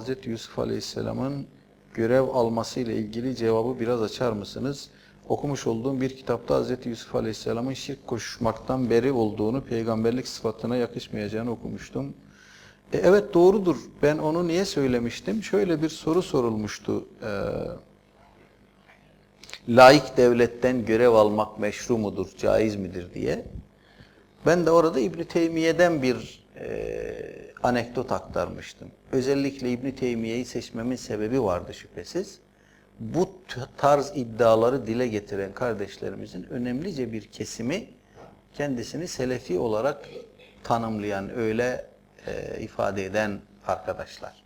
Hz. Yusuf Aleyhisselam'ın görev alması ile ilgili cevabı biraz açar mısınız? Okumuş olduğum bir kitapta Hz. Yusuf Aleyhisselam'ın şirk koşmaktan beri olduğunu, peygamberlik sıfatına yakışmayacağını okumuştum. E, evet doğrudur. Ben onu niye söylemiştim? Şöyle bir soru sorulmuştu. Ee, laik devletten görev almak meşru mudur, caiz midir diye. Ben de orada İbn Teymiye'den bir e, anekdot aktarmıştım. Özellikle İbn Teymiye'yi seçmemin sebebi vardı şüphesiz. Bu tarz iddiaları dile getiren kardeşlerimizin önemlice bir kesimi kendisini selefi olarak tanımlayan, öyle e, ifade eden arkadaşlar.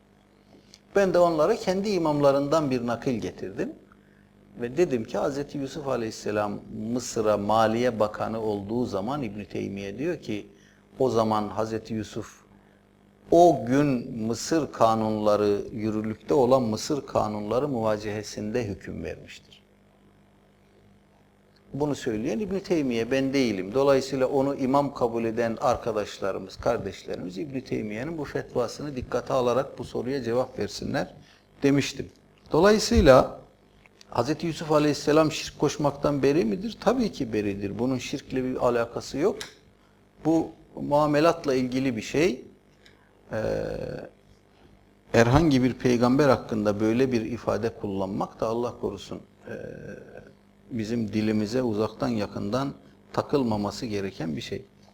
Ben de onlara kendi imamlarından bir nakil getirdim. Ve dedim ki Hz. Yusuf Aleyhisselam Mısır'a Maliye Bakanı olduğu zaman İbn Teymiye diyor ki o zaman Hz. Yusuf o gün Mısır kanunları yürürlükte olan Mısır kanunları muvacehesinde hüküm vermiştir. Bunu söyleyen İbn Teymiye ben değilim. Dolayısıyla onu imam kabul eden arkadaşlarımız, kardeşlerimiz İbn Teymiye'nin bu fetvasını dikkate alarak bu soruya cevap versinler demiştim. Dolayısıyla Hz. Yusuf Aleyhisselam şirk koşmaktan beri midir? Tabii ki beridir. Bunun şirkle bir alakası yok. Bu muamelatla ilgili bir şey. Ee, herhangi bir peygamber hakkında böyle bir ifade kullanmak da Allah korusun ee, bizim dilimize uzaktan yakından takılmaması gereken bir şey.